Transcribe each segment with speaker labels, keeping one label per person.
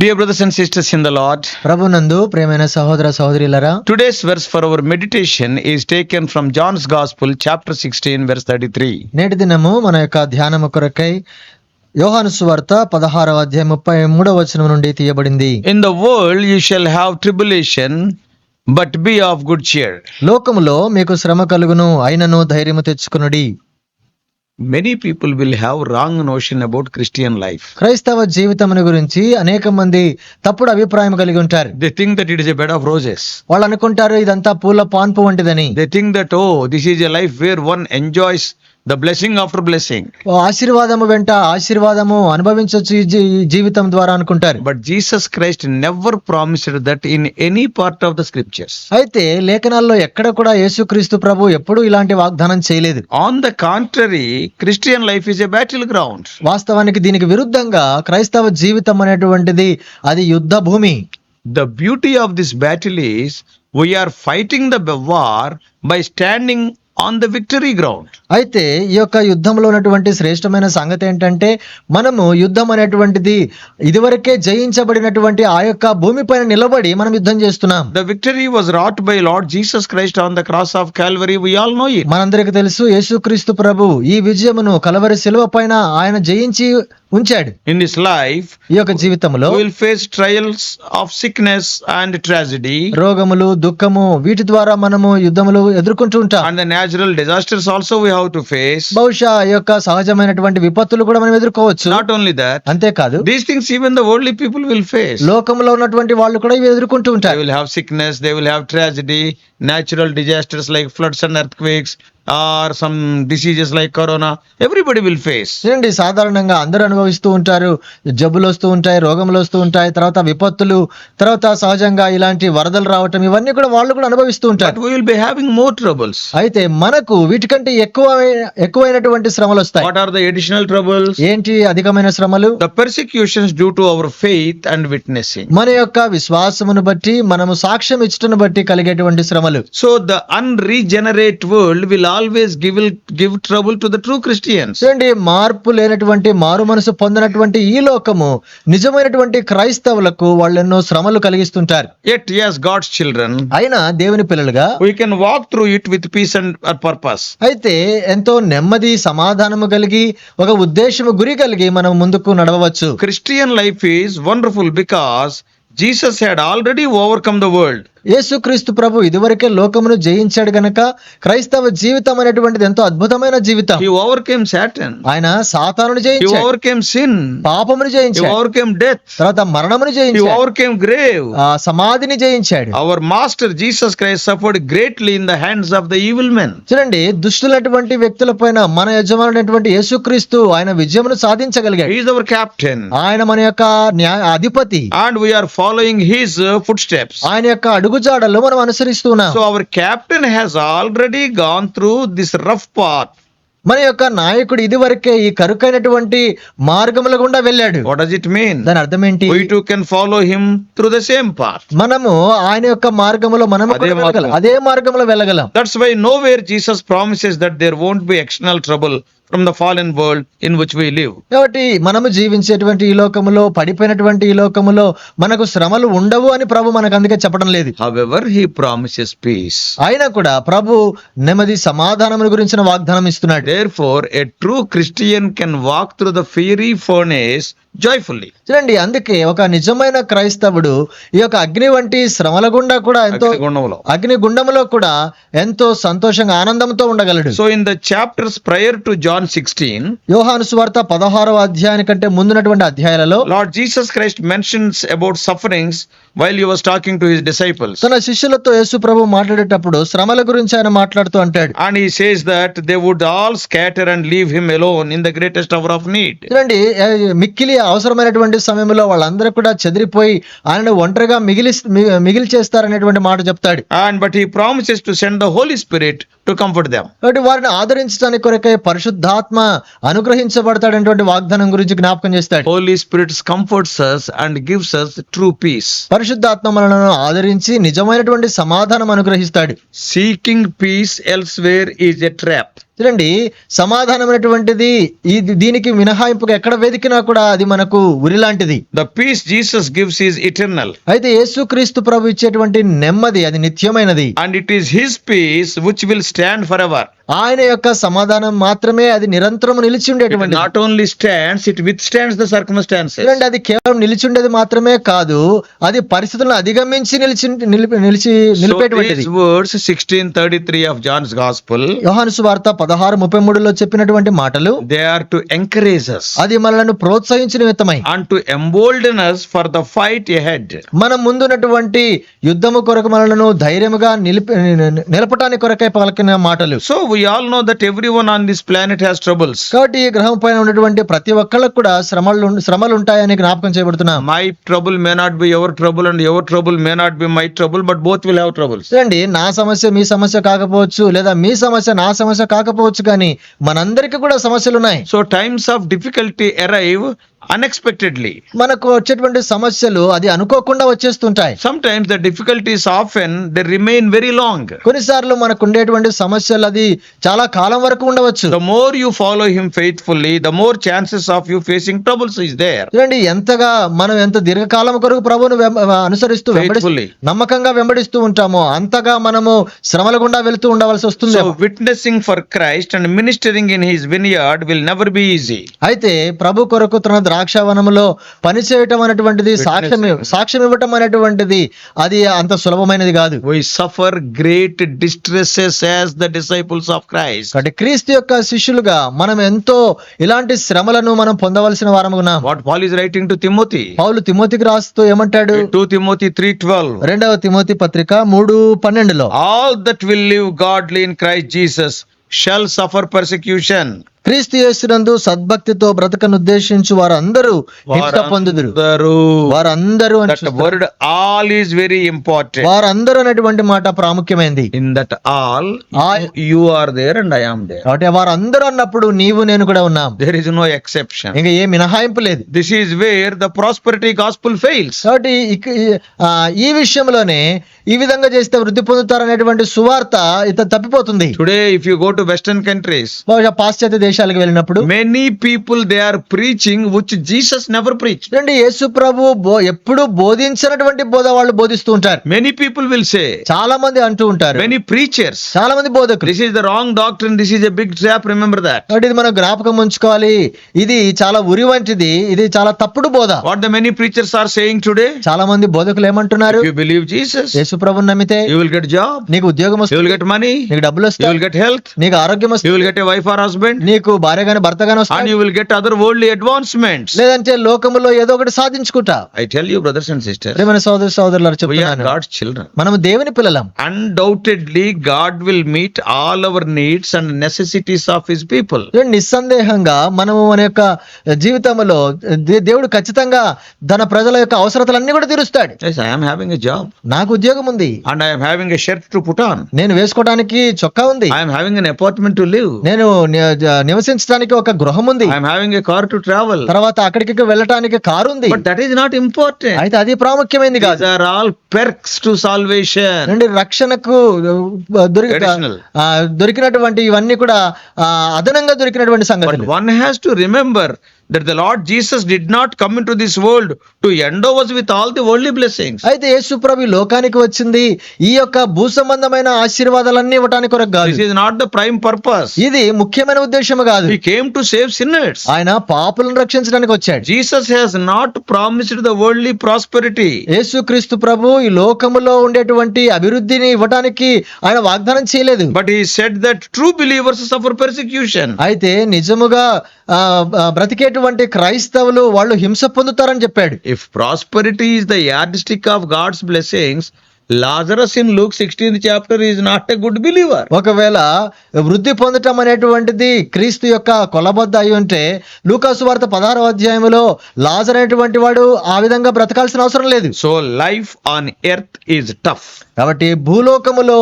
Speaker 1: Dear brothers and sisters in the Lord
Speaker 2: ప్రభు నందు ప్రేమైన సహోదర సహోదరిలరా
Speaker 1: today's verse for our meditation is taken from John's gospel chapter sixteen verse thirty three
Speaker 2: నేటి దినము మన యొక్క ధ్యానము కొరకై యోహాను సువార్త పదహారవ అధ్యాయ ముప్పై మూడవ వచనం నుండి తీయబడింది.
Speaker 1: In the world you shall have tribulation but be of good cheer
Speaker 2: లోకములో మీకు శ్రమ కలుగును అయినను ధైర్యము తెచ్చుకునుడి.
Speaker 1: Many people will have wrong notion about Christian life
Speaker 2: క్రైస్తవ జీవితం గురించి అనేక మంది తప్పుడు అభిప్రాయం కలిగి ఉంటారు.
Speaker 1: The thing that it is bed of roses
Speaker 2: వాళ్ళు అనుకుంటారు ఇదంతా పూల పాన్పు వంటిదని.
Speaker 1: The thing that oh this is a life where one enjoys the blessing after
Speaker 2: blessing ఆశీర్వాదము వెంట ఆశీర్వాదము అనుభవించవచ్చు జీవితం ద్వారా అనుకుంటారు.
Speaker 1: But Jesus Christ never promised that in any part of the scriptures
Speaker 2: అయితే లేఖనాల్లో ఎక్కడ కూడా యేసుక్రీస్తు ప్రభు ఎప్పుడు ఇలాంటి వాగ్దానం చేయలేదు.
Speaker 1: On the contrary Christian life is a battle ground
Speaker 2: వాస్తవానికి దీనికి విరుద్ధంగా క్రైస్తవ జీవితం అనేటువంటిది అది యుద్ధ భూమి.
Speaker 1: The beauty of this battle is we are fighting the war by standing on the victory ground.
Speaker 2: అయితే ఈ యొక్క యుద్ధంలో ఉన్నటువంటి శ్రేష్టమైన సంగతి ఏంటంటే మనము యుద్ధం అనేటువంటిది ఇదివరకే జయించబడినటువంటి ఆ యొక్క భూమిపైన నిలబడి మనం యుద్ధం చేస్తున్నాం
Speaker 1: The victory was wrought by Lord Jesus Christ on the cross of Calvary. We all know it.
Speaker 2: మనందరికి తెలుసు యేసుక్రీస్తు ప్రభు ఈ విజయమును కలవరి శిలువ పైన ఆయన జయించి ఉంచాడు.
Speaker 1: ఇన్ దిస్ లైఫ్
Speaker 2: ఈ యొక్క జీవితంలో
Speaker 1: will face trials of sickness and tragedy
Speaker 2: రోగములు దుఃఖము వీటి ద్వారా మనము యుద్ధములు ఎదుర్కొంటూ ఉంటాం.
Speaker 1: And natural disasters also we how to face
Speaker 2: బహుశా ఈ యొక్క సహజమైనటువంటి విపత్తులు కూడా మనం ఎదుర్కోవచ్చు.
Speaker 1: నాట్ ఓన్లీ దట్
Speaker 2: అంతే
Speaker 1: కాదు these things even the only people will
Speaker 2: face లోకములో ఉన్నటువంటి వాళ్ళు కూడా ఇవి ఎదుర్కొంటూ ఉంటారు.
Speaker 1: They will have sickness they will have tragedy natural disasters like floods and earthquakes or some diseases like corona. Everybody will face.
Speaker 2: చూడండి సాధారణంగా అందరూ అనుభవిస్తూ ఉంటారు జబ్బులు వస్తూ ఉంటాయి రోగములు వస్తూ ఉంటాయి తర్వాత విపత్తులు తర్వాత సహజంగా ఇలాంటి వరదలు రావటం ఇవన్నీ కూడా వాళ్ళు కూడా అనుభవిస్తూ ఉంటారు
Speaker 1: will be having more troubles.
Speaker 2: అయితే మనకు వీటికంటే ఎక్కువ ఎక్కువైనటువంటి శ్రమలు వస్తాయి
Speaker 1: What are the additional troubles?
Speaker 2: ఏంటి అధికమైన శ్రమలు
Speaker 1: The persecutions due to our faith and witnessing.
Speaker 2: మన యొక్క విశ్వాసమును బట్టి మనము సాక్ష్యం ఇచ్చటను బట్టి కలిగేటువంటి శ్రమలు
Speaker 1: So the unregenerate world will always give give trouble to the true Christian
Speaker 2: చూడండి మార్పు లేనటువంటి మారు మనసు పొందినటువంటి ఈ లోకము నిజమైనటువంటి క్రైస్తవులకు వాళ్ళు ఎన్నో శ్రమలు కలిగిస్తుంటారు.
Speaker 1: ఎట్ యాస్ గాడ్స్ చిల్డ్రన్
Speaker 2: అయినా దేవుని పిల్లలుగా
Speaker 1: we can walk through it with peace and purpose
Speaker 2: అయితే ఎంతో నెమ్మది సమాధానము కలిగి ఒక ఉద్దేశము గురి కలిగి మనం ముందుకు నడవవచ్చు.
Speaker 1: Christian life is wonderful because Jesus had already overcome the world
Speaker 2: యేసుక్రీస్తు ప్రభు ఇదివరకే లోకమును జయించాడు గనక క్రైస్తవ జీవితం అనేటువంటిది ఎంతో అద్భుతమైన జీవితం
Speaker 1: He overcame Satan.
Speaker 2: ఆయన సాతానుని జయించాడు
Speaker 1: overcame sin.
Speaker 2: పాపమును
Speaker 1: He
Speaker 2: జయించాడు
Speaker 1: overcame death.
Speaker 2: తర్వాత మరణమును జయించాడు
Speaker 1: overcame grave.
Speaker 2: ఆ సమాధిని జయించాడు
Speaker 1: Our master Jesus Christ suffered greatly in the hands of the evil men.
Speaker 2: చూడండి దుష్టులటువంటి వ్యక్తుల పైన మన యజమానుడైనటువంటి యేసుక్రీస్తు ఆయన విజయమును సాధించగలిగాడు
Speaker 1: He is our captain.
Speaker 2: ఆయన మన యొక్క న్యాయ అధిపతి
Speaker 1: And we are following his uh, footsteps.
Speaker 2: ఆయన యొక్క అడుగుజాడల్లో మనం అనుసరిస్తున్నాం
Speaker 1: so our captain has already gone through this rough path
Speaker 2: మన యొక్క నాయకుడు ఇది వరకే ఈ కరుకైనటువంటి మార్గముల గుండా వెళ్ళాడు.
Speaker 1: వాట్ ఇట్ మీన్
Speaker 2: దాని అర్థం ఏంటి?
Speaker 1: We follow him through the same path
Speaker 2: మనము ఆయన యొక్క మార్గములో మనం
Speaker 1: అదే
Speaker 2: మార్గములో వెళ్ళగలం.
Speaker 1: Jesus promises that won't be trouble from the fallen world in which we live.
Speaker 2: కాబట్టి మనము జీవించేటువంటి ఈ లోకములో పడిపోయినటువంటి ఈ లోకములో మనకు శ్రమలు ఉండవు అని ప్రభు మనకు అందుకే చెప్పడం లేదు
Speaker 1: However, he promises peace.
Speaker 2: అయినా కూడా ప్రభు నెమ్మది సమాధానముల గురించిన వాగ్దానం ఇస్తున్నాడు
Speaker 1: Therefore, a true Christian can walk through the fiery furnace joyfully.
Speaker 2: చూడండి అందుకే ఒక నిజమైన క్రైస్తవుడు ఈ యొక్క అగ్ని వంటి శ్రమల గుండా కూడా ఎంతో
Speaker 1: అగ్నిగుండంలో.
Speaker 2: అగ్ని గుండములో కూడా ఎంతో సంతోషంగా ఆనందంతో ఉండగలడు
Speaker 1: So, in the chapters prior to John 16,
Speaker 2: యోహాను సువార్త పదహారవ అధ్యాయాని కంటే ముందున్నటువంటి అధ్యాయాలలో
Speaker 1: Lord Jesus Christ mentions about sufferings while he was talking to his disciples.
Speaker 2: తన శిష్యులతో యేసు ప్రభు మాట్లాడేటప్పుడు శ్రమల గురించి ఆయన మాట్లాడుతూ అంటాడు
Speaker 1: And he says that they would all scatter and leave him alone in the greatest hour of need.
Speaker 2: చూడండి ఏ- మిక్కిలి అవసరమైనటువంటి సమయంలో వాళ్ళందరూ కూడా చెదిరిపోయి ఆయనను ఒంటరిగా మిగిలి మి- మిగిలి చేస్తారనేటువంటి మాట చెప్తాడు
Speaker 1: And but he promises to send the Holy Spirit to comfort them.
Speaker 2: కాబట్టి వారిని ఆదరించడానికి కొరకై పరిశుద్ధాత్మ అనుగ్రహించబడతాడనేటువంటి వాగ్దానం గురించి జ్ఞాపకం చేస్తాడు
Speaker 1: Holy Spirit comforts us and gives us true peace.
Speaker 2: పరిశుద్ధాత్మ మనలను ఆదరించి నిజమైనటువంటి సమాధానం అనుగ్రహిస్తాడు
Speaker 1: Seeking peace elsewhere is a trap.
Speaker 2: చూడండి సమాధానమైనటువంటిది ఈ దీనికి మినహాయింపుగా ఎక్కడ వెతికినా కూడా అది మనకు ఉరి లాంటిది
Speaker 1: The peace Jesus gives is eternal.
Speaker 2: అయితే యేసుక్రీస్తు ప్రభు ఇచ్చేటువంటి నెమ్మది అది నిత్యమైనది
Speaker 1: And it is His peace which will stand forever.
Speaker 2: ఆయన యొక్క సమాధానం మాత్రమే అది నిరంతరం నిలిచి ఉండేటువంటి
Speaker 1: not only stands, it withstands the circumstances.
Speaker 2: చూడండి అది కేవలం నిలిచి ఉండేది మాత్రమే కాదు అది పరిస్థితులను అధిగమించి నిలిచి నిలిచి
Speaker 1: So
Speaker 2: నిలిపేటువంటిది
Speaker 1: these words, 1633 of John's Gospel,
Speaker 2: యోహాను సువార్త పదహారు ముప్పై మూడులో చెప్పినటువంటి మాటలు
Speaker 1: are to encourage us
Speaker 2: అది మనలను ప్రోత్సహించిన విత్తమై
Speaker 1: to embolden us for the fight ahead.
Speaker 2: మన ముందున్నటువంటి యుద్ధము కొరకు మనలను ధైర్యముగా నిలిపి నిలపటానికి కొరకై పలికిన మాటలు
Speaker 1: we all know that every one on this planet has troubles
Speaker 2: కాబట్టి ఈ గ్రహం పైన ఉన్నటువంటి ప్రతి ఒక్కళ్ళకు కూడా శ్రమలు శ్రమలు ఉంటాయని జ్ఞాపకం చేయబడుతున్నా.
Speaker 1: My trouble may not be ever trouble and ever trouble may not be my trouble but both will have troubles
Speaker 2: చూడండి నా సమస్య మీ సమస్య కాకపోవచ్చు లేదా మీ సమస్య నా సమస్య కాకపోవచ్చు కానీ మనందరికీ కూడా సమస్యలు ఉన్నాయి.
Speaker 1: So times of difficulty arrive unexpectedly
Speaker 2: మనకు వచ్చేటువంటి సమస్యలు అది అనుకోకుండా వచ్చేస్తుంటాయి.
Speaker 1: Sometimes the difficulties of an the remain very long
Speaker 2: కొన్నిసార్లు మనకు ఉండేటువంటి సమస్యలు అది చాలా కాలం వరకు ఉండవచ్చు.
Speaker 1: The more you follow him faithfully the more chances of you facing troubles is there
Speaker 2: చూడండి ఎంతగా మనం ఎంత దీర్ఘకాలం కొరకు ప్రభువును అనుసరిస్తూ వెంబడిస్తూ నమ్మకంగా వెంబడిస్తూ ఉంటామో అంతగా మనము శ్రమల గుండా వెళ్తూ ఉండవలసి వస్తుంది.
Speaker 1: Witnessing for Christ and ministering in his vineyard will never be easy
Speaker 2: అయితే ప్రభు కొరకు తన ద్రాక్ష వనములో పనిచేయటం అనేటువంటిది సాక్ష్యం సాక్ష్యం ఇవ్వటం అనేటువంటిది అది అంత సులభమైనది కాదు.
Speaker 1: Why suffer great distress as the disciples of Christ
Speaker 2: అంటే క్రీస్తు యొక్క శిష్యులుగా మనం ఎంతో ఇలాంటి శ్రమలను మనం పొందవలసిన వారం ఉన్నాం
Speaker 1: what Paul is writing to Timothy
Speaker 2: పౌలు తిమ్మోతికి రాస్తూ ఏమంటాడు?
Speaker 1: టూ తిమ్మోతి త్రీ ట్వెల్వ్
Speaker 2: రెండవ తిమోతి పత్రిక మూడు పన్నెండులో.
Speaker 1: All that will live godly in Christ Jesus shall suffer persecution
Speaker 2: క్రీస్తు యేసునందు సద్భక్తితో బ్రతకను ఉద్దేశించు వారందరూ హింస పొందుదురు
Speaker 1: వారందరూ word all is very important.
Speaker 2: వారందరూ అనేటువంటి మాట
Speaker 1: In that all,
Speaker 2: All-
Speaker 1: you are there and I am there.
Speaker 2: కాబట్టి వారందరూ అన్నప్పుడు నీవు నేను కూడా ఉన్నాం
Speaker 1: There is no exception.
Speaker 2: ఇంకా ఏ మినహాయింపు లేదు
Speaker 1: This is where the prosperity gospel fails.
Speaker 2: కాబట్టి ఈ- విషయంలోనే ఈ విధంగా చేస్తే వృద్ధి పొందుతారనేటువంటి సువార్త ఇత తప్పిపోతుంది
Speaker 1: if you go to Western countries,
Speaker 2: బహుశా పాశ్చాత్య దేశాలకు వెళ్ళినప్పుడు
Speaker 1: many people they are preaching which Jesus never preach
Speaker 2: అండి యేసు ప్రభు ఎప్పుడు బోధించినటువంటి బోధ వాళ్ళు బోధిస్తూ ఉంటారు.
Speaker 1: మెనీ పీపుల్ విల్ సే
Speaker 2: చాలా మంది అంటూ ఉంటారు.
Speaker 1: మెనీ ప్రీచర్స్
Speaker 2: చాలా మంది బోధకులు.
Speaker 1: This is the wrong doctrine this is a big trap remember
Speaker 2: that ఇది మనం జ్ఞాపకం ఉంచుకోవాలి. ఇది చాలా ఉరి వంటిది ఇది చాలా తప్పుడు బోధ.
Speaker 1: What the many preachers are saying today
Speaker 2: చాలా మంది బోధకులు ఏమంటున్నారు?
Speaker 1: యు బిలీవ్ జీసస్
Speaker 2: యేసు ప్రభు నమ్మితే
Speaker 1: యు విల్ గెట్ జాబ్
Speaker 2: నీకు ఉద్యోగం వస్తుంది
Speaker 1: యు విల్ గెట్ మనీ
Speaker 2: నీకు డబ్బులు వస్తాయి.
Speaker 1: యు విల్ గెట్ హెల్త్
Speaker 2: నీకు ఆరోగ్యం వస్తుంది.
Speaker 1: You will get a wife or husband నీ
Speaker 2: నీకు భార్య గాని భర్త గాని
Speaker 1: గెట్ అదర్ వరల్డ్ అడ్వాన్స్మెంట్
Speaker 2: లేదంటే లోకంలో ఏదో ఒకటి సాధించుకుంటా.
Speaker 1: I tell you brothers and sisters
Speaker 2: ప్రేమ సోదరు
Speaker 1: సోదరులారు
Speaker 2: చెప్తున్నాను.
Speaker 1: చిల్డ్రన్
Speaker 2: మనం దేవుని పిల్లలం.
Speaker 1: Undoubtedly God will meet all our needs and necessities of his
Speaker 2: people నిస్సందేహంగా మనము మన యొక్క జీవితంలో దేవుడు ఖచ్చితంగా తన ప్రజల యొక్క అవసరతలన్నీ కూడా తీరుస్తాడు.
Speaker 1: ఐఎమ్ హ్యావింగ్ జాబ్
Speaker 2: నాకు ఉద్యోగం ఉంది.
Speaker 1: And I'm having a shirt to put
Speaker 2: నేను వేసుకోవడానికి చొక్కా ఉంది.
Speaker 1: I'm having an apartment to live
Speaker 2: నేను నివసించడానికి ఒక గృహం ఉంది.
Speaker 1: హావింగ్ కార్ టు ట్రావెల్
Speaker 2: తర్వాత అక్కడికి వెళ్ళడానికి కార్ ఉంది
Speaker 1: but that is not important
Speaker 2: అయితే అది
Speaker 1: ప్రాముఖ్యమైంది
Speaker 2: కాదు.
Speaker 1: Are all perks to
Speaker 2: salvation రక్షణకు దొరికినటువంటి ఇవన్నీ కూడా అదనంగా దొరికినటువంటి
Speaker 1: సంగతి
Speaker 2: one
Speaker 1: has to remember that the Lord Jesus did not come in to this world to end overs with all the only blessings
Speaker 2: అయితే యేసు ప్రభు లోకానికి వచ్చింది ఈ యొక్క భూ సంబంధమైన ఆశీర్వాదాలన్నీ ఇవ్వడానికి కొరకు కాదు.
Speaker 1: Is not the prime purpose
Speaker 2: ఇది ముఖ్యమైన ఉద్దేశం కాదు.
Speaker 1: He came to save sinners
Speaker 2: ఆయన పాపులను రక్షించడానికి వచ్చాడు.
Speaker 1: Jesus has not promised the worldly prosperity
Speaker 2: యేసుక్రీస్తు ప్రభు ఈ లోకములో ఉండేటువంటి అభివృద్ధిని ఇవ్వడానికి ఆయన వాగ్దానం చేయలేదు.
Speaker 1: But he said that true believers suffer persecution
Speaker 2: అయితే నిజముగా బ్రతికేటు ఉండేటువంటి క్రైస్తవులు వాళ్ళు హింస పొందుతారని చెప్పాడు.
Speaker 1: If prosperity is the ad of God's blessings Lazarus in Luke sixteen chapter is not a good believer.
Speaker 2: ఒకవేళ వృద్ధి పొందటం అనేటువంటిది క్రీస్తు యొక్క కొలబద్ద అయి ఉంటే లూకాసు వార్త పదహారవ అధ్యాయంలో లాజర్ అనేటువంటి వాడు ఆ విధంగా బ్రతకాల్సిన అవసరం లేదు.
Speaker 1: So life on earth is tough.
Speaker 2: కాబట్టి భూలోకములో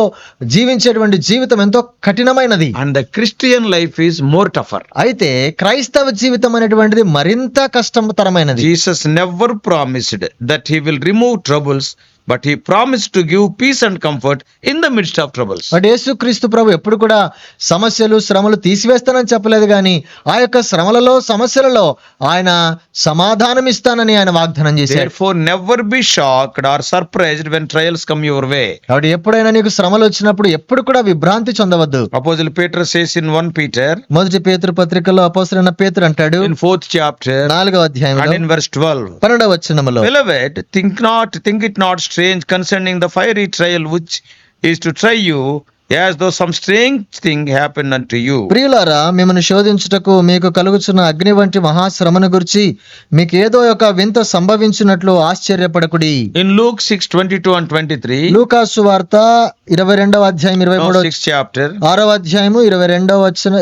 Speaker 2: జీవించేటువంటి జీవితం ఎంతో కఠినమైనది.
Speaker 1: And the Christian life is more tougher.
Speaker 2: అయితే క్రైస్తవ జీవితం అనేటువంటిది మరింత కష్టతరమైనది.
Speaker 1: Jesus never promised that he will remove troubles but he promise to give peace and comfort in the midst of troubles
Speaker 2: but యేసు క్రీస్తు ప్రభు ఎప్పుడు కూడా సమస్యలు శ్రమలు తీసివేస్తానని చెప్పలేదు కానీ ఆ యొక్క శ్రమలలో సమస్యలలో ఆయన సమాధానం ఇస్తానని ఆయన వాగ్దానం చేశారు
Speaker 1: for never be shocked or surprised when trials come your way
Speaker 2: కాబట్టి ఎప్పుడైనా నీకు శ్రమలు వచ్చినప్పుడు ఎప్పుడు కూడా విభ్రాంతి చెందవద్దు.
Speaker 1: Apostle Peter says in one Peter
Speaker 2: మొదటి పేతృ పత్రికలో అపోసరైన పేతృ అంటాడు
Speaker 1: ఇన్ ఫోర్త్
Speaker 2: చాప్టర్ నాలుగో
Speaker 1: అధ్యాయం ఇన్ వర్స్ ట్వెల్వ్
Speaker 2: పన్నెండవ
Speaker 1: వచ్చిన think not think it not strange concerning the fiery trial which is to try you, as though some strange thing happened unto you.
Speaker 2: ప్రియులారా మిమ్మల్ని శోధించుటకు మీకు కలుగుచున్న అగ్ని వంటి మహాశ్రమను గురించి మీకు ఏదో ఒక వింత సంభవించినట్లు ఆశ్చర్యపడకుడి.
Speaker 1: In Luke 6 22 and 23,
Speaker 2: లూకాసు వార్త ఇరవై రెండవ అధ్యాయం ఇరవై మూడవ
Speaker 1: 6th chapter,
Speaker 2: ఆరవ అధ్యాయము ఇరవై రెండవ వచ్చిన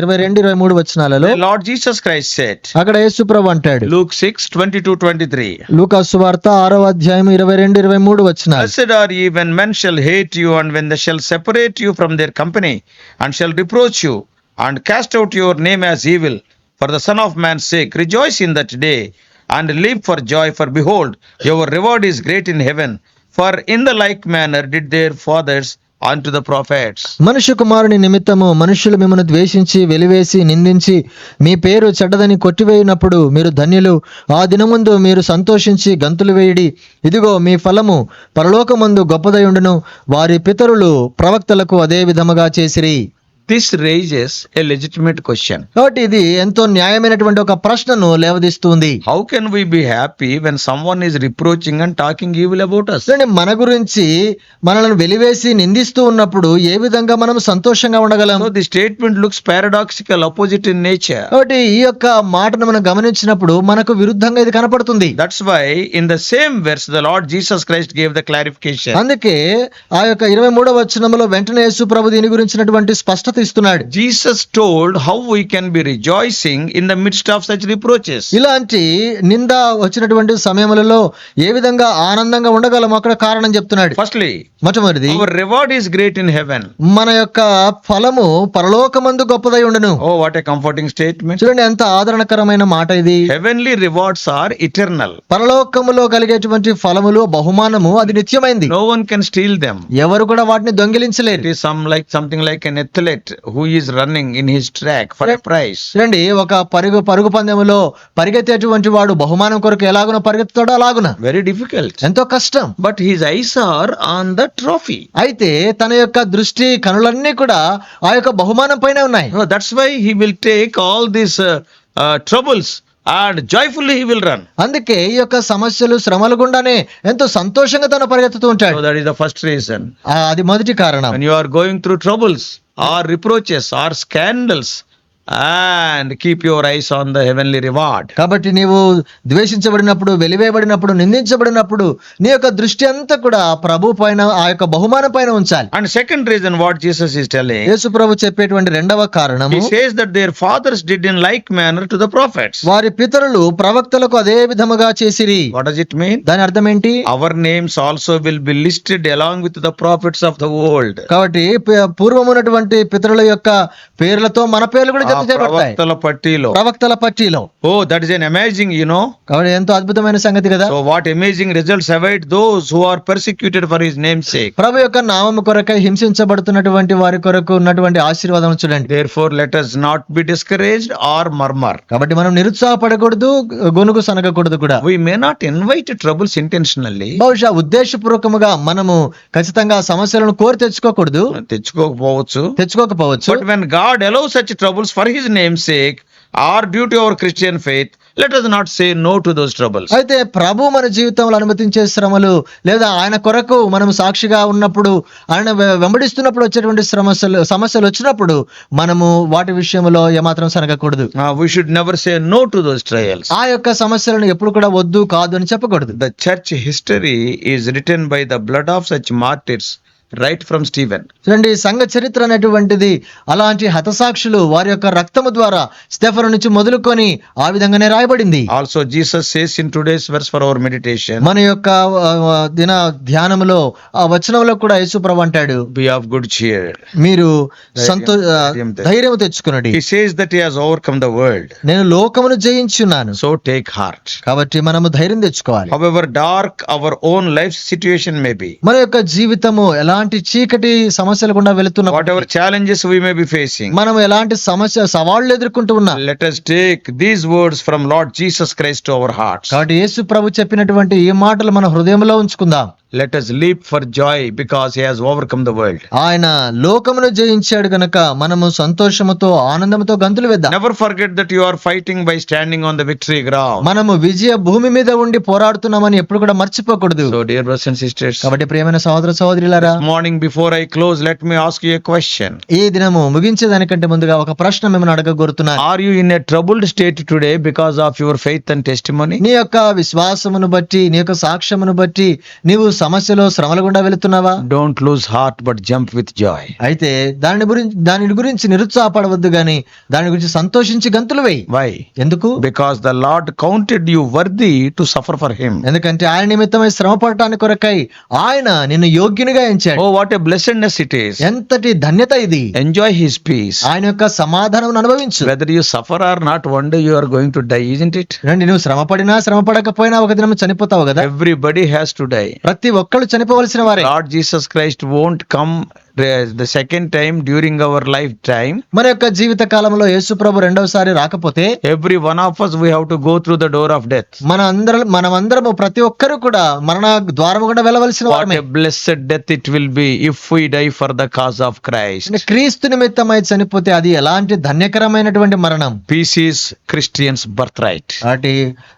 Speaker 2: ఇరవై రెండు ఇరవై మూడు వచనాలలో
Speaker 1: the Lord Jesus Christ said,
Speaker 2: అక్కడ యేసుప్రభు అంటాడు.
Speaker 1: Luke 6 22 23,
Speaker 2: లూకాసు వార్త ఆరవ అధ్యాయం ఇరవై రెండు ఇరవై మూడు వచనాలు.
Speaker 1: Blessed are ye when men shall hate you, and when they you from their company, and shall reproach you, and cast out your name as evil, for the Son of Man's sake. Rejoice in that day, and leap for joy, for behold, your reward is great in heaven. For in the like manner did their fathers unto the prophets.
Speaker 2: మనుష్య కుమారుని నిమిత్తము మనుషులు మిమ్మల్ని ద్వేషించి వెలివేసి నిందించి మీ పేరు చెడ్డదని కొట్టివేయినప్పుడు మీరు ధన్యులు. ఆ దినముందు మీరు సంతోషించి గంతులు వేయడి. ఇదిగో మీ ఫలము పరలోకమందు గొప్పదయుండును వారి పితరులు ప్రవక్తలకు అదే విధముగా చేసిరి.
Speaker 1: This raises a legitimate question
Speaker 2: కాబట్టి ఇది ఎంతో న్యాయమైనటువంటి ఒక ప్రశ్నను లేవదీస్తుంది.
Speaker 1: How can we be happy when someone is reproaching and talking evil about
Speaker 2: us అంటే మన గురించి మనల్ని వెలివేసి నిందిస్తూ ఉన్నప్పుడు ఏ విధంగా మనం సంతోషంగా ఉండగలం?
Speaker 1: The statement looks paradoxical opposite in nature
Speaker 2: కాబట్టి ఈ యొక్క మాటను మనం గమనించినప్పుడు మనకు విరుద్ధంగా ఇది కనపడుతుంది.
Speaker 1: That's why in the same verse the Lord Jesus Christ gave the clarification
Speaker 2: అందుకే ఆ యొక్క ఇరవై మూడవ వచ్చినంలో వెంటనే యేసు ప్రభు దీని గురించినటువంటి స్పష్టత ప్రవర్తిస్తున్నాడు.
Speaker 1: Jesus told how we can be rejoicing in the midst of such reproaches
Speaker 2: ఇలాంటి నింద వచ్చినటువంటి సమయములలో ఏ విధంగా ఆనందంగా ఉండగలం అక్కడ కారణం చెప్తున్నాడు.
Speaker 1: ఫస్ట్లీ
Speaker 2: మొట్టమొదటిది
Speaker 1: reward is great in heaven
Speaker 2: మన యొక్క ఫలము పరలోకమందు గొప్పదై ఉండను.
Speaker 1: Oh what a comforting statement
Speaker 2: చూడండి ఎంత ఆదరణకరమైన మాట ఇది.
Speaker 1: హెవెన్లీ రివార్డ్స్ ఆర్ ఇటర్నల్
Speaker 2: పరలోకములో కలిగేటువంటి ఫలములు బహుమానము అది నిత్యమైంది.
Speaker 1: No one can steal them
Speaker 2: ఎవరు కూడా వాటిని
Speaker 1: దొంగిలించలేదు some like something like an athlete at who is running in his track for prize
Speaker 2: రండి ఒక పరుగు పరుగు పందెంలో పరిగెత్తేటువంటి వాడు బహుమానం కొరకు ఎలాగున పరిగెత్తుతాడో అలాగున.
Speaker 1: వెరీ డిఫికల్ట్
Speaker 2: ఎంతో కష్టం.
Speaker 1: But his eyes are on the trophy
Speaker 2: అయితే తన యొక్క దృష్టి కనులన్నీ కూడా ఆ యొక్క బహుమానం పైన ఉన్నాయి.
Speaker 1: That's why he will take all this troubles and joyfully he will run
Speaker 2: అందుకే ఈ యొక్క సమస్యలు శ్రమలు గుండానే ఎంతో సంతోషంగా తన పరిగెత్తుతూ ఉంటాడు.
Speaker 1: That is the first
Speaker 2: reason అది మొదటి కారణం.
Speaker 1: You are going through troubles or reproaches or scandals and keep your eyes on the heavenly reward
Speaker 2: కాబట్టి నీవు ద్వేషించబడినప్పుడు వెలివేయబడినప్పుడు నిందించబడినప్పుడు నీ యొక్క దృష్టి అంతా కూడా ప్రభు పైన ఆ యొక్క బహుమానం పైన ఉంచాలి.
Speaker 1: And second reason what Jesus is telling
Speaker 2: యేసు ప్రభు చెప్పేటువంటి రెండవ
Speaker 1: కారణం he says that fathers did in like manner to the prophets
Speaker 2: వారి పితరులు ప్రవక్తలకు అదే విధముగా చేసిరి.
Speaker 1: వాట్ ఇట్ మీన్
Speaker 2: దాని అర్థం ఏంటి
Speaker 1: our names also will be listed along with the prophets of the world
Speaker 2: కాబట్టి పూర్వం ఉన్నటువంటి పితరుల యొక్క పేర్లతో మన పేర్లు కూడా
Speaker 1: ప్రవక్తల పట్టీలో. Oh that is amazing you
Speaker 2: కాబట్టి ఎంతో అద్భుతమైన సంగతి కదా?
Speaker 1: What amazing results await those are persecuted for his
Speaker 2: name యొక్క నామము కొరకై హింసించబడుతున్నటువంటి వారి కొరకు ఉన్నటువంటి ఆశీర్వాదం చూడండి.
Speaker 1: For let not be discouraged or murmur
Speaker 2: కాబట్టి మనం నిరుత్సాహపడకూడదు గొనుగు సనగకూడదు కూడా.
Speaker 1: We may not invite troubles intentionally
Speaker 2: బహుశా ఉద్దేశపూర్వకముగా మనము ఖచ్చితంగా సమస్యలను కోరి తెచ్చుకోకూడదు.
Speaker 1: తెచ్చుకోకపోవచ్చు.
Speaker 2: తెచ్చుకోకపోవచ్చు.
Speaker 1: But when troubles for for his name sake are due to our Christian faith let us not say no to those trouble
Speaker 2: అయితే ప్రభు మన జీవితంలో అనుమతించే శ్రమలు లేదా ఆయన కొరకు మనం సాక్షిగా ఉన్నప్పుడు ఆయన వెంబడిస్తున్నప్పుడు వచ్చేటువంటి శ్రమస్యలు సమస్యలు వచ్చినప్పుడు మనము వాటి విషయంలో ఏమాత్రం
Speaker 1: సరగకూడదు we should never say no to those trial
Speaker 2: ఆ యొక్క సమస్యలను ఎప్పుడు కూడా వద్దు కాదు అని చెప్పకూడదు.
Speaker 1: The church history is written by the blood of such martyrs right from Stephen
Speaker 2: చూడండి సంఘ చరిత్ర అనేటువంటిది అలాంటి హతసాక్షులు వారి యొక్క రక్తము ద్వారా స్టెఫర్ నుంచి మొదలుకొని ఆ విధంగానే రాయబడింది.
Speaker 1: Also Jesus says in today's verse for our meditation
Speaker 2: మన యొక్క దిన ధ్యానంలో ఆ వచనంలో కూడా యేసు ప్రభు అంటాడు.
Speaker 1: బి ఆఫ్ గుడ్ చీర్
Speaker 2: మీరు సంతోష
Speaker 1: ధైర్యం
Speaker 2: తెచ్చుకున్నది
Speaker 1: he says that he has overcome the world
Speaker 2: నేను లోకమును జయించున్నాను.
Speaker 1: సో టేక్ హార్ట్
Speaker 2: కాబట్టి మనము ధైర్యం తెచ్చుకోవాలి.
Speaker 1: How dark our own life situation may be
Speaker 2: మన యొక్క జీవితము ఎలా ఎలాంటి చీకటి సమస్యలు కూడా వెళుతున్నా
Speaker 1: whatever challenges we may be facing
Speaker 2: మనం ఎలాంటి సమస్య సవాళ్ళు ఎదుర్కొంటూ ఉన్నా
Speaker 1: let us take these words from Lord Jesus Christ our heart
Speaker 2: కాబట్టి యేసు ప్రభు చెప్పినటువంటి ఈ మాటలు మన హృదయంలో ఉంచుకుందాం.
Speaker 1: Let us leap for joy because he overcome the world
Speaker 2: ఆయన లోకమును జయించాడు గనక మనము సంతోషముతో ఆనందముతో గంతులు వేద్దాం.
Speaker 1: Never forget that you are fighting by standing on the victory ground
Speaker 2: మనము విజయ భూమి మీద ఉండి పోరాడుతున్నామని ఎప్పుడు కూడా మర్చిపోకూడదు.
Speaker 1: So dear brothers and sisters
Speaker 2: కాబట్టి ప్రియమైన
Speaker 1: సోదర సోదరులారా morning before I close let me ask you question
Speaker 2: ఈ దినము ముగించే దానికంటే ముందుగా ఒక ప్రశ్న మిమ్మల్ని అడగగోరుతున్నాను.
Speaker 1: Are you in troubled state today because of your faith and test
Speaker 2: నీ యొక్క విశ్వాసమును బట్టి నీ యొక్క సాక్ష్యమును బట్టి నీవు సమస్యలో శ్రమల గుండా వెళుతున్నావా?
Speaker 1: Don't lose heart but jump with joy
Speaker 2: అయితే దాని గురించి దాని గురించి నిరుత్సాహపడవద్దు కానీ దాని గురించి సంతోషించి గంతులు వేయి.
Speaker 1: వై
Speaker 2: ఎందుకు?
Speaker 1: Because the Lord counted you worthy to suffer for him
Speaker 2: ఎందుకంటే ఆయన నిమిత్తమై శ్రమ పడటానికి కొరకై ఆయన నిన్ను యోగ్యునిగా ఎంచాడు.
Speaker 1: వాట్ బ్లెస్ ఇట్ ఈస్
Speaker 2: ఎంతటి ధన్యత ఇది.
Speaker 1: ఎంజాయ్ హిస్ పీస్
Speaker 2: ఆయన యొక్క సమాధానం అనుభవించు.
Speaker 1: Whether you suffer or not one day you are going to die is it
Speaker 2: రండి నువ్వు శ్రమ పడినా శ్రమ పడకపోయినా ఒక దినం చనిపోతావు కదా.
Speaker 1: Every everybody has to die
Speaker 2: ప్రతి ఒక్కళ్ళు చనిపోవలసిన వారు.
Speaker 1: Lord Jesus Christ won't come the second time during our lifetime
Speaker 2: మన యొక్క జీవిత కాలంలో యేసు ప్రభు రెండవసారి రాకపోతే
Speaker 1: every one of us we have to go through the door of death
Speaker 2: మన అందరం మనం అందరము ప్రతి ఒక్కరు కూడా మరణ ద్వారం కూడా వెళ్ళవలసిన
Speaker 1: blessed death it will be if we die for the cause of Christ
Speaker 2: క్రీస్తు నిమిత్తం అయితే చనిపోతే అది ఎలాంటి ధన్యకరమైనటువంటి మరణం?
Speaker 1: పీసీస్ క్రిస్టియన్స్ బర్త్ రైట్
Speaker 2: అటు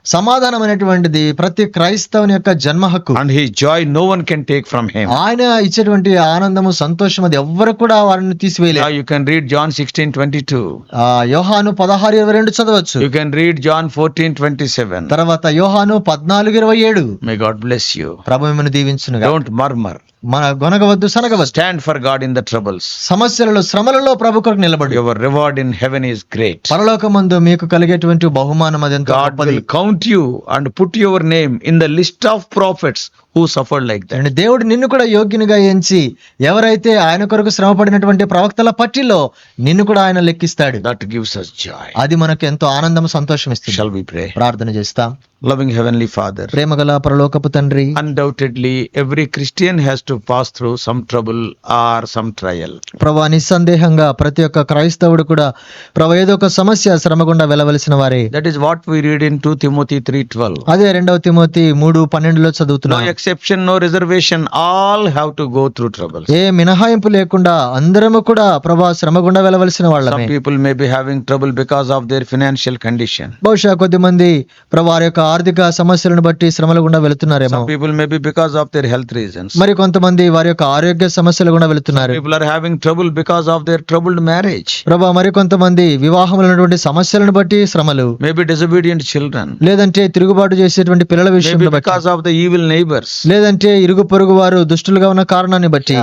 Speaker 2: సమాధానం అనేటువంటిది ప్రతి క్రైస్తవుని యొక్క జన్మ హక్కు.
Speaker 1: And he joy no one can take from him
Speaker 2: ఆయన ఇచ్చేటువంటి ఆనందము సంతోషం అది ఎవ్వరు కూడా వారిని తీసివేయలేదు
Speaker 1: you can read John 16 22.
Speaker 2: ఆ యోహాను పదహారు ఇరవై రెండు చదవచ్చు
Speaker 1: You can read John 14 27.
Speaker 2: తర్వాత యోహాను పద్నాలుగు ఇరవై ఏడు
Speaker 1: May God bless you.
Speaker 2: ప్రభు మిమ్మల్ని దీవించునుగా
Speaker 1: Don't murmur.
Speaker 2: మన గొనగవద్దు సనగవద్దు
Speaker 1: Stand for God in the troubles.
Speaker 2: సమస్యలలో శ్రమలలో ప్రభు కొరకు నిలబడి
Speaker 1: Your reward in heaven is great.
Speaker 2: పరలోకమందు మీకు కలిగేటువంటి బహుమానం అది
Speaker 1: will count you and put your name in the list of prophets who suffered like that.
Speaker 2: And దేవుడు నిన్ను కూడా యోగ్యునిగా ఎంచి ఎవరైతే ఆయన కొరకు శ్రమ పడినటువంటి ప్రవక్తల పట్టిలో నిన్ను కూడా ఆయన లెక్కిస్తాడు
Speaker 1: That gives us joy.
Speaker 2: అది మనకు ఎంతో ఆనందం సంతోషం ఇస్తుంది
Speaker 1: Shall we pray?
Speaker 2: ప్రార్థన చేస్తాం
Speaker 1: లవింగ్ హెవెన్లీ ఫాదర్
Speaker 2: ప్రేమ గల పరలోకపు తండ్రి.
Speaker 1: Undoubtedly every Christian has to pass through some trouble or some trial
Speaker 2: ప్రభా నిస్సందేహంగా ప్రతి ఒక్క క్రైస్తవుడు కూడా ప్రభా ఏదో ఒక సమస్య శ్రమగుండా వెళ్ళవలసిన వారే.
Speaker 1: That is what we read in two Timothy three twelve
Speaker 2: అదే రెండవ తిమోతి మూడు పన్నెండులో చదువుతున్నా.
Speaker 1: No exception no reservation all have to go through trouble
Speaker 2: ఏ మినహాయింపు లేకుండా అందరము కూడా ప్రభా శ్రమ గుండా వెళ్ళవలసిన
Speaker 1: వాళ్ళ people may be having trouble because of their financial condition
Speaker 2: బహుశా కొద్ది మంది ప్రభా యొక్క ఆర్థిక సమస్యలను బట్టి శ్రమలు గుండా వెళుతున్నారేమో.
Speaker 1: People maybe because of their health reasons
Speaker 2: మరి కొంతమంది వారి యొక్క ఆరోగ్య సమస్యలు కూడా వెళుతున్నారు.
Speaker 1: People are having trouble because of their trouble marriage
Speaker 2: ప్రభా మరి కొంతమంది వివాహంలో సమస్యలను బట్టి శ్రమలు.
Speaker 1: మేబీ డిసోబీడియంట్ చిల్డ్రన్
Speaker 2: లేదంటే తిరుగుబాటు చేసేటువంటి పిల్లల విషయం
Speaker 1: because of the evil neighbours
Speaker 2: లేదంటే ఇరుగు పొరుగు వారు దుష్టులుగా ఉన్న కారణాన్ని బట్టి.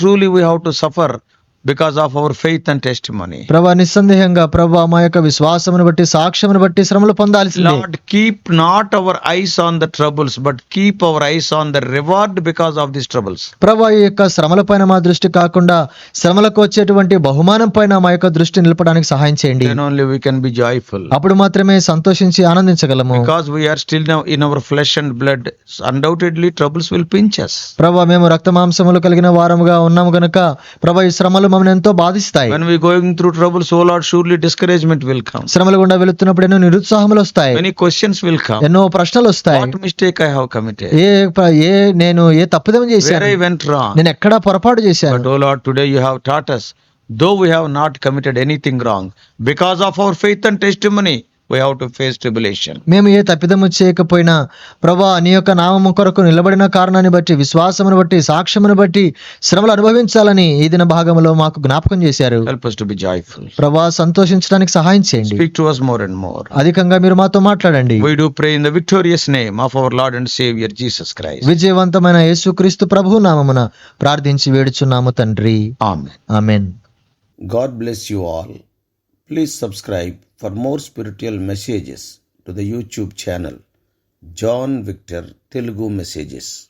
Speaker 1: Truly we have to suffer because of our faith and testimony
Speaker 2: ప్రభా నిస్సందేహంగా ప్రభా మా యొక్క విశ్వాసమును బట్టి సాక్ష్యమును బట్టి శ్రమలు పొందాలి
Speaker 1: not keep not our eyes on the troubles but keep our eyes on the reward because of this troubles
Speaker 2: ప్రభా యొక్క శ్రమల పైన మా దృష్టి కాకుండా శ్రమలకు వచ్చేటువంటి బహుమానం పైన మా యొక్క దృష్టి నిలపడానికి సహాయం చేయండి.
Speaker 1: ఓన్లీ వీ కెన్
Speaker 2: అప్పుడు మాత్రమే సంతోషించి ఆనందించగలము.
Speaker 1: Because we are still now in our flesh and blood undoubtedly troubles will pinch us
Speaker 2: ప్రభా మేము రక్త మాంసములు కలిగిన వారముగా ఉన్నాము గనక ప్రభా ఈ శ్రమలు మమ్మల్ని ఎంతో బాధిస్తాయి
Speaker 1: through trouble so Lord surely discouragement welcome come
Speaker 2: శ్రమల గుండా వెళుతున్నప్పుడు ఎన్నో నిరుత్సాహములు వస్తాయి.
Speaker 1: ఎనీ క్వశ్చన్స్ విల్
Speaker 2: ఎన్నో ప్రశ్నలు వస్తాయి.
Speaker 1: మిస్టేక్ ఐ హావ్ కమిటెడ్
Speaker 2: ఏ ఏ నేను ఏ తప్పుదం చేశాను?
Speaker 1: వేర్ ఐ వెంట్ రాంగ్
Speaker 2: నేను ఎక్కడ పొరపాటు చేశాను?
Speaker 1: But Lord today you have taught us though we have not committed anything wrong because of our faith and testimony we have to face tribulation.
Speaker 2: మేము ఏ తప్పిదము చేయకపోయినా ప్రభా నీ యొక్క నామము కొరకు నిలబడిన కారణాన్ని బట్టి విశ్వాసమును బట్టి సాక్ష్యమును బట్టి శ్రమలు అనుభవించాలని ఈ దిన భాగంలో మాకు జ్ఞాపకం చేశారు
Speaker 1: Help us to be joyful.
Speaker 2: ప్రభా సంతోషించడానికి సహాయం చేయండి
Speaker 1: Speak to us more and more.
Speaker 2: అధికంగా మీరు మాతో మాట్లాడండి
Speaker 1: We do pray in the victorious name of our Lord and Savior Jesus Christ.
Speaker 2: విజయవంతమైన యేసుక్రీస్తు ప్రభు నామమున ప్రార్థించి వేడుచున్నాము తండ్రి
Speaker 1: Amen.
Speaker 2: Amen
Speaker 3: God bless you all. Please subscribe for more spiritual messages to the YouTube channel John Victor Telugu Messages.